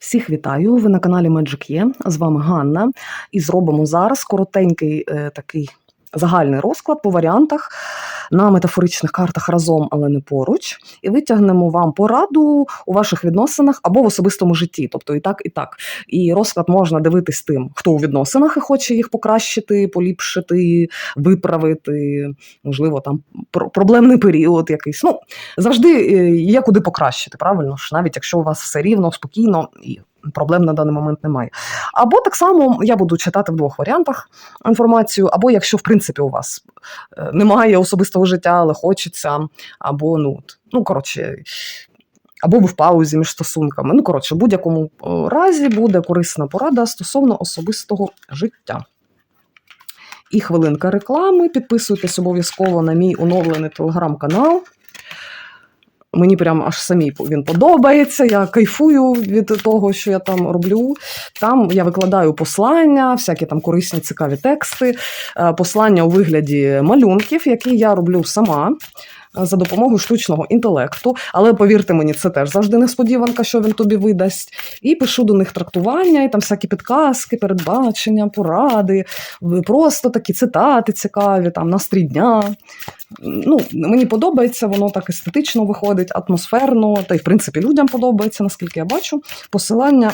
Всіх вітаю! Ви на каналі Magic Є. З вами Ганна. І зробимо зараз коротенький е, такий загальний розклад по варіантах на метафоричних картах разом, але не поруч. І витягнемо вам пораду у ваших відносинах або в особистому житті. Тобто і так, і так. І розклад можна дивитись тим, хто у відносинах і хоче їх покращити, поліпшити, виправити, можливо, там про- проблемний період якийсь. Ну, завжди е, є куди покращити, правильно ж, навіть якщо у вас все рівно, спокійно і проблем на даний момент немає. Або так само я буду читати в двох варіантах інформацію, або якщо в принципі у вас е, немає особистого життя, але хочеться, або ну, ну коротше. Або ви в паузі між стосунками. Ну, коротше, в будь-якому е, разі буде корисна порада стосовно особистого життя. І хвилинка реклами. Підписуйтесь обов'язково на мій оновлений телеграм-канал. Мені прям аж самій він подобається. Я кайфую від того, що я там роблю. Там я викладаю послання, всякі там корисні, цікаві тексти, е, послання у вигляді малюнків, які я роблю сама. Е, За допомогою штучного інтелекту, але повірте мені, це теж завжди несподіванка, що він тобі видасть. І пишу до них трактування, і там всякі підказки, передбачення, поради, просто такі цитати цікаві, там настрій дня. Ну, мені подобається, воно так естетично виходить, атмосферно, та й в принципі людям подобається, наскільки я бачу. Посилання.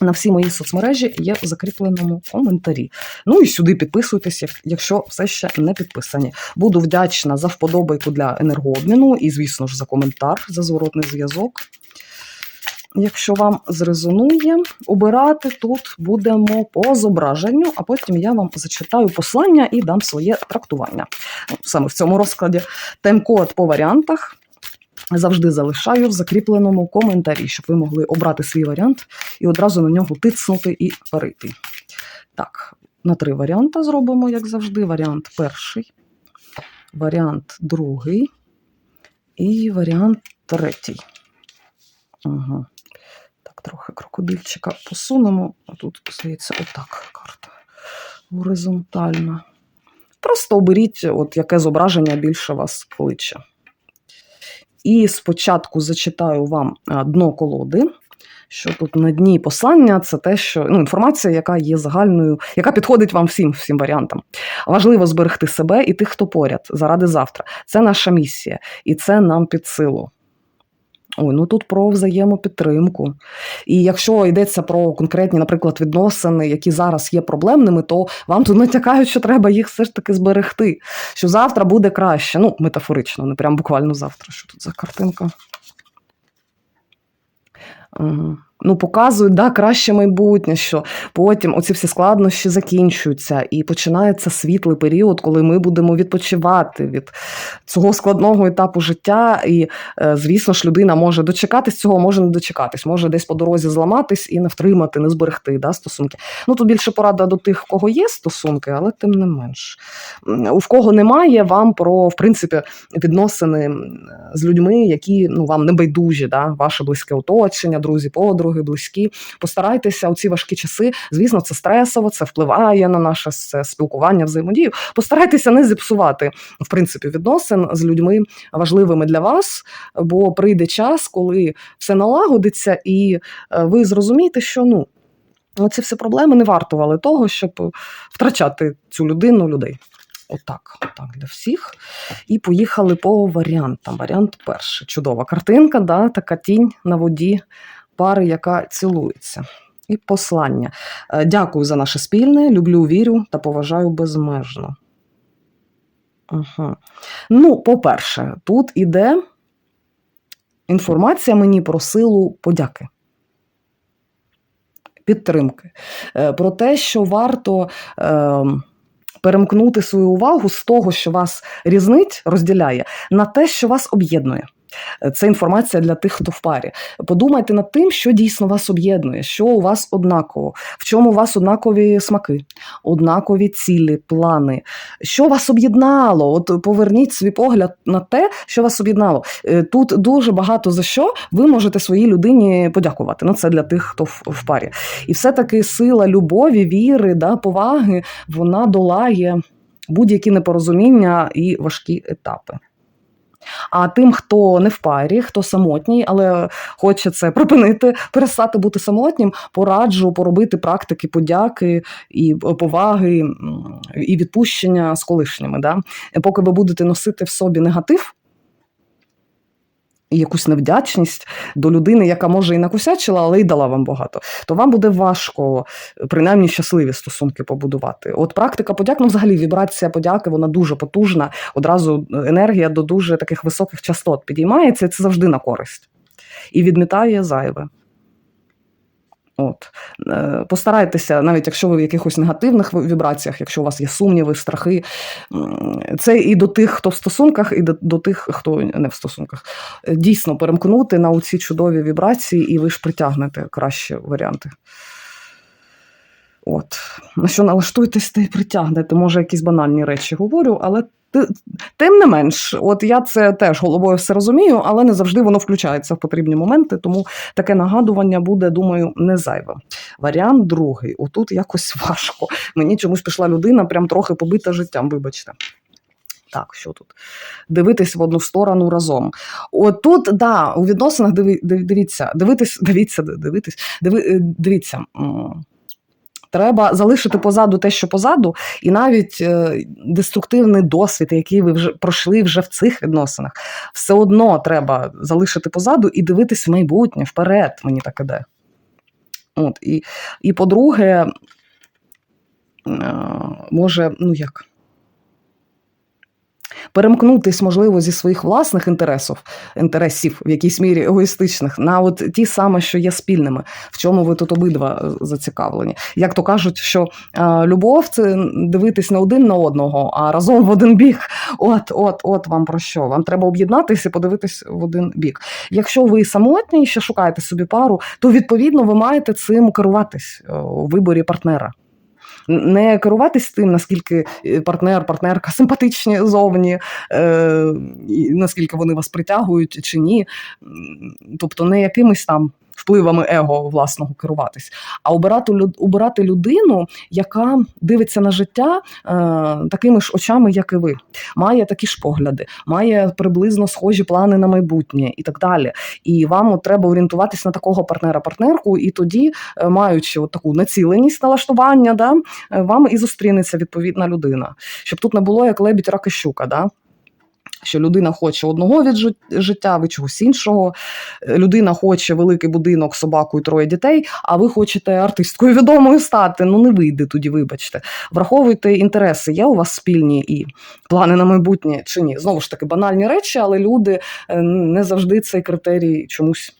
На всі мої соцмережі є в закріпленому коментарі. Ну і сюди підписуйтесь, якщо все ще не підписані. Буду вдячна за вподобайку для енергообміну і, звісно ж, за коментар, за зворотний зв'язок. Якщо вам зрезонує, обирати тут будемо по зображенню, а потім я вам зачитаю послання і дам своє трактування. Саме в цьому розкладі тайм-код по варіантах завжди залишаю в закріпленому коментарі, щоб ви могли обрати свій варіант і одразу на нього тицнути і перейти. Так, на три варіанти зробимо, як завжди. Варіант перший, варіант другий і варіант третій. Ага. Так, трохи крокодильчика посунемо. А тут, здається, отак карта. Горизонтальна. Просто оберіть, от яке зображення більше вас кличе. І спочатку зачитаю вам дно колоди. Що тут на дні послання, це те, що ну, інформація, яка є загальною, яка підходить вам всім, всім варіантам. Важливо зберегти себе і тих, хто поряд, заради завтра. Це наша місія, і це нам під силу. Ой, ну тут про взаємопідтримку. І якщо йдеться про конкретні, наприклад, відносини, які зараз є проблемними, то вам тут натякають, що треба їх все ж таки зберегти. Що завтра буде краще. Ну, метафорично, не прям буквально завтра. Що тут за картинка? Ну, показують, да, краще майбутнє, що потім оці всі складнощі закінчуються, і починається світлий період, коли ми будемо відпочивати від цього складного етапу життя. І, е, звісно ж, людина може дочекатись цього, може не дочекатись, може десь по дорозі зламатись і не втримати, не зберегти да, стосунки. Ну тут більше порада до тих, в кого є стосунки, але тим не менш. У в кого немає, вам про в принципі відносини з людьми, які ну вам не байдужі, да, ваше близьке оточення, друзі, подруги, близькі. Постарайтеся у ці важкі часи. Звісно, це стресово, це впливає на наше спілкування, взаємодію. Постарайтеся не зіпсувати в принципі відносин з людьми важливими для вас, бо прийде час, коли все налагодиться, і е, ви зрозумієте, що ну. Ці всі проблеми не вартували того, щоб втрачати цю людину, людей. Отак, отак для всіх. І поїхали по варіантам. Варіант перший. Чудова картинка, да, така тінь на воді пари, яка цілується. І послання. Е, Дякую за наше спільне, люблю, вірю та поважаю безмежно. Ага. Ну, по-перше, тут іде інформація мені про силу подяки. Підтримки. Е, Про те, що варто е, перемкнути свою увагу з того, що вас різнить, розділяє, на те, що вас об'єднує. Це інформація для тих, хто в парі. Подумайте над тим, що дійсно вас об'єднує, що у вас однаково, в чому у вас однакові смаки, однакові цілі, плани. Що вас об'єднало? От поверніть свій погляд на те, що вас об'єднало. Е, Тут дуже багато за що ви можете своїй людині подякувати. Ну, це для тих, хто в парі. І все-таки сила любові, віри, да, поваги, вона долає будь-які непорозуміння і важкі етапи. А тим, хто не в парі, хто самотній, але хоче це припинити, перестати бути самотнім, пораджу поробити практики подяки і поваги і відпущення з колишніми. Да? Поки ви будете носити в собі негатив. Якусь невдячність до людини, яка може і накусячила, але й дала вам багато, то вам буде важко принаймні щасливі стосунки побудувати. От практика подяк, ну взагалі вібрація подяки, вона дуже потужна. Одразу енергія до дуже таких високих частот підіймається, і це завжди на користь. І відмітає зайве. От. Е, Постарайтеся, навіть якщо ви в якихось негативних вібраціях, якщо у вас є сумніви, страхи, це і до тих, хто в стосунках, і до, тих, хто не в стосунках. Е, Дійсно, перемкнути на ці чудові вібрації, і ви ж притягнете кращі варіанти. От. На що налаштуйтесь, та й притягнете. Може, якісь банальні речі говорю, але тим не менш, от я це теж головою все розумію, але не завжди воно включається в потрібні моменти, тому таке нагадування буде, думаю, не зайве. Варіант другий. Отут якось важко. Мені чомусь пішла людина, прям трохи побита життям, вибачте. Так, що тут? Дивитись в одну сторону разом. От тут, да, у відносинах диви, див- дивіться, дивитись, дивіться, дивитись, диви, е, дивіться. Треба залишити позаду те, що позаду, і навіть е, деструктивний досвід, який ви вже пройшли вже в цих відносинах, все одно треба залишити позаду і дивитись в майбутнє, вперед, мені так іде. От, і, і по-друге, е, може, ну як. Перемкнутись, можливо, зі своїх власних інтересів, інтересів в якійсь мірі егоїстичних, на от ті саме, що є спільними, в чому ви тут обидва е, зацікавлені. Як то кажуть, що е, любов це дивитись не один на одного, а разом в один бік. От, от, от вам про що. Вам треба об'єднатися і подивитись в один бік. Якщо ви самотні і ще шукаєте собі пару, то відповідно ви маєте цим керуватись е, у виборі партнера. Не керуватись тим, наскільки е, партнер, партнерка симпатичні зовні, е, наскільки вони вас притягують чи ні. Тобто не якимись там впливами его власного керуватись, а обирати, обирати людину, яка дивиться на життя е, такими ж очами, як і ви, має такі ж погляди, має приблизно схожі плани на майбутнє і так далі. І вам от треба орієнтуватись на такого партнера-партнерку, і тоді, е, маючи от таку націленість налаштування, да, е, вам і зустрінеться відповідна людина. Щоб тут не було як лебідь рак і щука, да? Що людина хоче одного від життя, ви чогось іншого. Е, Людина хоче великий будинок, собаку і троє дітей, а ви хочете артисткою відомою стати. Ну не вийде тоді, вибачте. Враховуйте інтереси, є у вас спільні і плани на майбутнє чи ні. Знову ж таки, банальні речі, але люди е, не завжди цей критерій чомусь.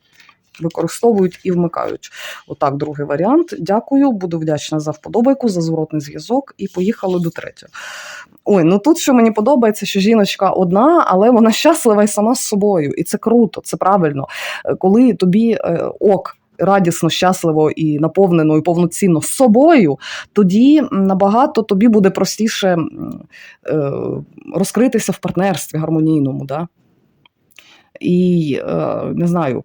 Використовують і вмикають. Отак, другий варіант. Дякую, буду вдячна за вподобайку, за зворотний зв'язок. І поїхали до третього. Ой, ну тут що мені подобається, що жіночка одна, але вона щаслива і сама з собою. І це круто, це правильно. Е, Коли тобі е, ок. Радісно, щасливо і наповнено, і повноцінно з собою, тоді набагато тобі буде простіше е, розкритися в партнерстві гармонійному. Да? І е, не знаю,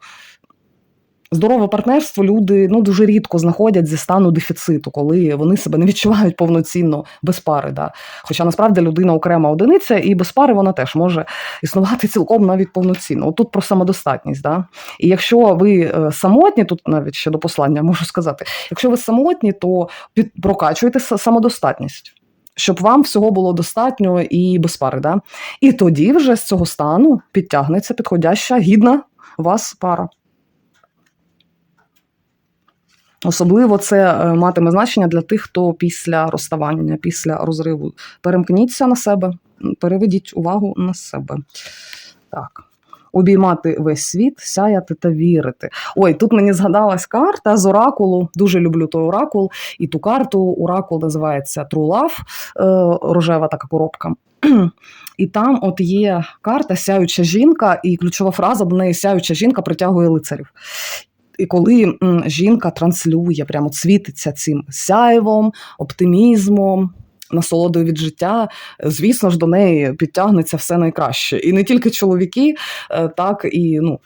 здорове партнерство люди ну, дуже рідко знаходять зі стану дефіциту, коли вони себе не відчувають повноцінно без пари. Да? Хоча насправді людина окрема одиниця, і без пари вона теж може існувати цілком навіть повноцінно. От тут про самодостатність. Да? І якщо ви е, самотні, тут навіть ще до послання можу сказати, якщо ви самотні, то під, прокачуйте самодостатність. Щоб вам всього було достатньо і без пари. Да? І тоді вже з цього стану підтягнеться підходяща, гідна вас пара. Особливо це е, матиме значення для тих, хто після розставання, після розриву. Перемкніться на себе, переведіть увагу на себе. Так. Обіймати весь світ, сяяти та вірити. Ой, тут мені згадалась карта з оракулу. Дуже люблю той оракул. І ту карту оракул називається True Love, е, рожева така коробка. І там от є карта сяюча жінка, і ключова фраза до неї сяюча жінка притягує лицарів. І коли жінка транслює, прямо світиться цим сяєвом, оптимізмом, насолодою від життя, звісно ж, до неї підтягнеться все найкраще. І не тільки чоловіки, е, так і ну.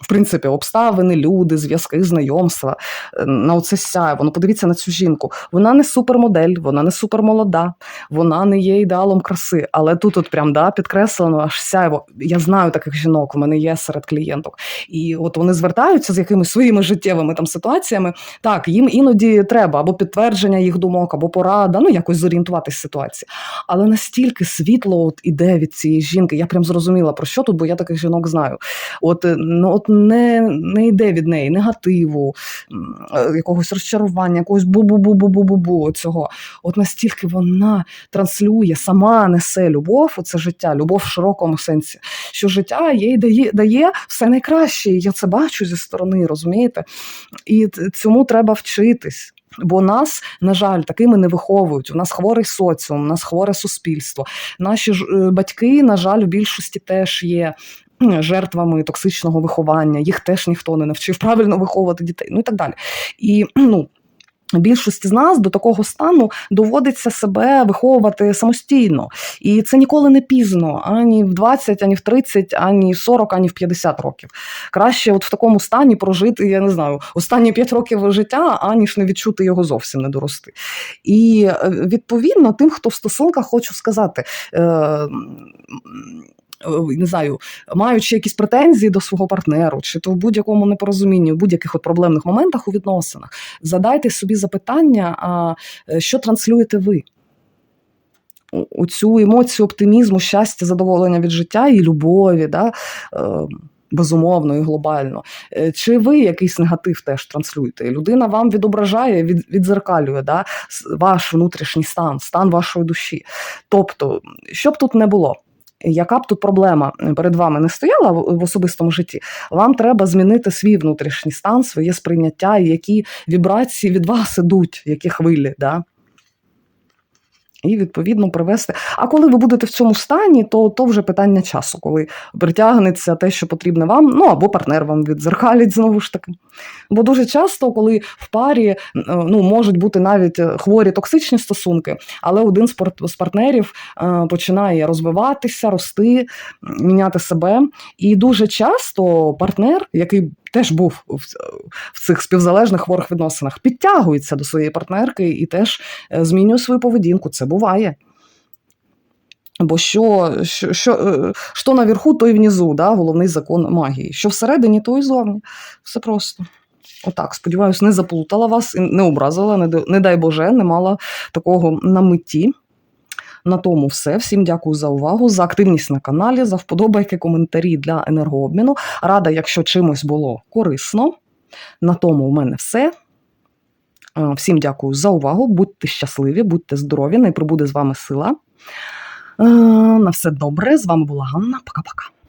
В принципі, обставини, люди, зв'язки, знайомства е, на оце сяйво. Ну, подивіться на цю жінку. Вона не супермодель, вона не супермолода, вона не є ідеалом краси. Але тут от прям да, підкреслено аж сяйво. Я знаю таких жінок, в мене є серед клієнток. І от вони звертаються з якимись своїми життєвими там ситуаціями. Так, їм іноді треба або підтвердження їх думок, або порада, ну якось зорієнтуватись ситуації. Але настільки світло от іде від цієї жінки, я прям зрозуміла про що тут, бо я таких жінок знаю. От, е, ну, от не, не йде від неї негативу, е, якогось розчарування, якогось бу-бу-бу-бу-бу-бу цього. От настільки вона транслює, сама несе любов у це життя, любов в широкому сенсі, що життя їй дає, дає все найкраще. Я це бачу зі сторони, розумієте? І цьому треба вчитись. Бо нас, на жаль, такими не виховують. У нас хворий соціум, у нас хворе суспільство. Наші ж е, батьки, на жаль, в більшості теж є жертвами токсичного виховання. Їх теж ніхто не навчив правильно виховувати дітей, ну і так далі. І ну. Більшості з нас до такого стану доводиться себе виховувати самостійно, і це ніколи не пізно ані в 20, ані в 30, ані в 40, ані в 50 років. Краще, от в такому стані прожити, я не знаю, останні 5 років життя, аніж не відчути його зовсім не дорости. І е, відповідно, тим, хто в стосунках, хочу сказати. Е, не знаю, маючи якісь претензії до свого партнеру, чи то в будь-якому непорозумінні, в будь-яких от проблемних моментах у відносинах, задайте собі запитання, а е, що транслюєте ви? У- цю емоцію оптимізму, щастя, задоволення від життя і любові, да? е, безумовно і глобально. Е, Чи ви якийсь негатив теж транслюєте? Людина вам відображає, від, відзеркалює да? ваш внутрішній стан, стан вашої душі. Тобто, що б тут не було. Яка б тут проблема перед вами не стояла в особистому житті, вам треба змінити свій внутрішній стан, своє сприйняття, які вібрації від вас ідуть, які хвилі. Да? І відповідно привести. А коли ви будете в цьому стані, то, то вже питання часу, коли притягнеться те, що потрібне вам, ну або партнер вам відзеркалить знову ж таки. Бо дуже часто, коли в парі е, ну, можуть бути навіть е, хворі токсичні стосунки, але один з партнерів е, починає розвиватися, рости, міняти себе. І дуже часто партнер, який теж був в, в цих співзалежних хворих відносинах, підтягується до своєї партнерки і теж е, змінює свою поведінку. Це буває. Бо що, що, що, е, що наверху, то і внизу, да? головний закон магії. Що всередині, то і зовні. Все просто. Отак, сподіваюсь, не заплутала вас, не образила, не, не дай Боже, не мала такого на меті. На тому все. Всім дякую за увагу, за активність на каналі, за вподобайки, коментарі для енергообміну. Рада, якщо чимось було корисно. На тому у мене все. Е, Всім дякую за увагу. Будьте щасливі, будьте здорові, най прибуде з вами сила. Е, На все добре. З вами була Ганна. Пока-пока.